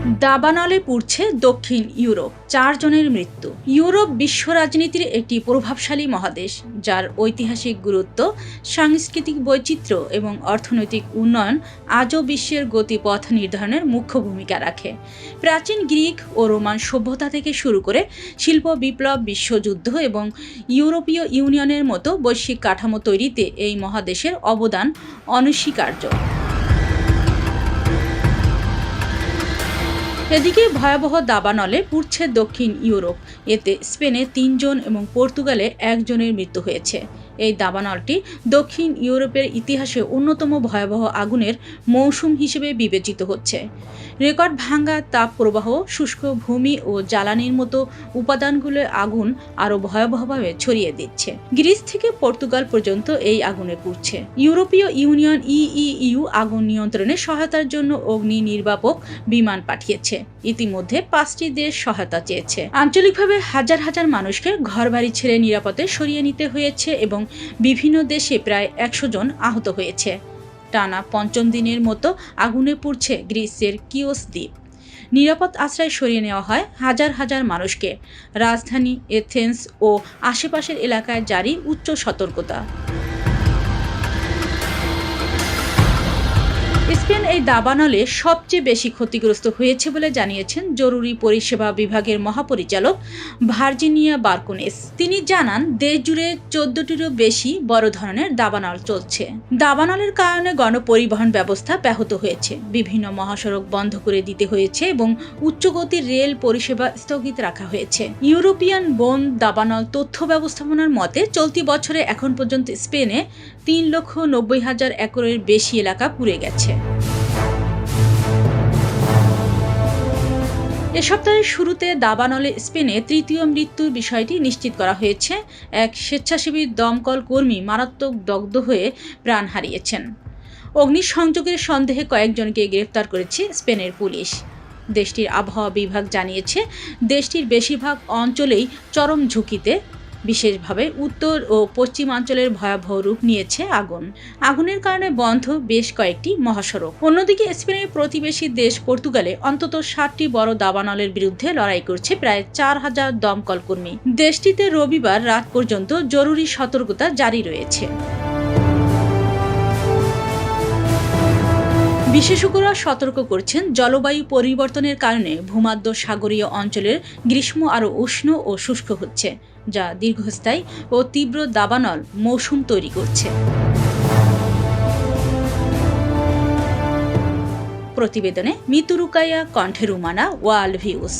দাবানলে পুড়ছে দক্ষিণ ইউরোপ। চারজনের মৃত্যু। ইউরোপ বিশ্ব রাজনীতির একটি প্রভাবশালী মহাদেশ, যার ঐতিহাসিক গুরুত্ব, সাংস্কৃতিক বৈচিত্র্য এবং অর্থনৈতিক উন্নয়ন আজও বিশ্বের গতিপথ নির্ধারণের মুখ্য ভূমিকা রাখে। প্রাচীন গ্রিক ও রোমান সভ্যতা থেকে শুরু করে শিল্প বিপ্লব, বিশ্বযুদ্ধ এবং ইউরোপীয় ইউনিয়নের মতো বৈশ্বিক কাঠামো তৈরিতে এই মহাদেশের অবদান অনস্বীকার্য। এদিকে ভয়াবহ দাবানলে পুড়ছে দক্ষিণ ইউরোপ। এতে স্পেনে তিনজন এবং পর্তুগালে একজনের মৃত্যু হয়েছে। এই দাবানলটি দক্ষিণ ইউরোপের ইতিহাসে অন্যতম ভয়াবহ আগুনের মৌসুম হিসেবে বিবেচিত হচ্ছে। রেকর্ড ভাঙ্গা তাপ প্রবাহ শুষ্ক ভূমি ও জ্বালানির মতো উপাদানগুলো আগুন আরও ভয়াবহভাবে ছড়িয়ে দিচ্ছে। গ্রিস থেকে পর্তুগাল পর্যন্ত এই আগুনে পুড়ছে। ইউরোপীয় ইউনিয়ন ইইউ আগুন নিয়ন্ত্রণে সহায়তার জন্য অগ্নি নির্বাপক বিমান পাঠিয়েছে। ইতিমধ্যে পাঁচটি দেশ সহায়তা চেয়েছে। আঞ্চলিকভাবে হাজার হাজার মানুষকে ঘরবাড়ি ছেড়ে নিরাপদে সরিয়ে নিতে হয়েছে এবং বিভিন্ন দেশে প্রায় একশো জন আহত হয়েছে। টানা পঞ্চম দিনের মতো আগুনে পুড়ছে গ্রিসের কিওস দ্বীপ। নিরাপদ আশ্রয় সরিয়ে নেওয়া হয় হাজার হাজার মানুষকে। রাজধানী এথেন্স ও আশেপাশের এলাকায় জারি উচ্চ সতর্কতা। স্পেন এই দাবানলে সবচেয়ে বেশি ক্ষতিগ্রস্ত হয়েছে বলে জানিয়েছেন জরুরি পরিষেবা বিভাগের মহাপরিচালক ভার্জিনিয়া বার্কুনেস। তিনি জানান দেশ জুড়ে চোদ্দটিরও বেশি বড় ধরনের দাবানল চলছে। দাবানলের কারণে গণপরিবহন ব্যবস্থা ব্যাহত হয়েছে। বিভিন্ন মহাসড়ক বন্ধ করে দিতে হয়েছে এবং উচ্চগতির রেল পরিষেবা স্থগিত রাখা হয়েছে। ইউরোপিয়ান বন দাবানল তথ্য ব্যবস্থাপনার মতে, চলতি বছরে এখন পর্যন্ত স্পেনে তিন লক্ষ নব্বই হাজার একরের বেশি এলাকা পুড়ে গেছে। এ সপ্তাহের শুরুতে দাবানলে স্পেনে তৃতীয় মৃত্যুর বিষয়টি নিশ্চিত করা হয়েছে। এক স্বেচ্ছাসেবী দমকল কর্মী মারাত্মক দগ্ধ হয়ে প্রাণ হারিয়েছেন। অগ্নিসংযোগের সন্দেহে কয়েকজনকে গ্রেফতার করেছে স্পেনের পুলিশ। দেশটির আবহাওয়া বিভাগ জানিয়েছে, দেশটির বেশিরভাগ অঞ্চলেই চরম ঝুঁকিতে বিশেষভাবে উত্তর ও পশ্চিমাঞ্চলের ভয়াবহ রূপ নিয়েছে আগুন। আগুনের কারণে বন্ধ বেশ কয়েকটি মহাসড়ক। অন্যদিকে স্পেনের প্রতিবেশী দেশ পর্তুগালে অন্তত ষাটটি বড় দাবানলের বিরুদ্ধে লড়াই করছে প্রায় চার হাজার দমকল কর্মী। দেশটিতে রবিবার রাত পর্যন্ত জরুরি সতর্কতা জারি রয়েছে। বিশেষজ্ঞরা সতর্ক করছেন, জলবায়ু পরিবর্তনের কারণে ভূমাদ্য সাগরীয় অঞ্চলের গ্রীষ্ম আরও উষ্ণ ও শুষ্ক হচ্ছে। যা দীর্ঘস্থায়ী ও তীব্র দাবানল মৌসুম তৈরি করছে। প্রতিবেদনে মিতুরুকাইয়া কণ্ঠে রুমানা ওয়ার্ল্ড ভিউস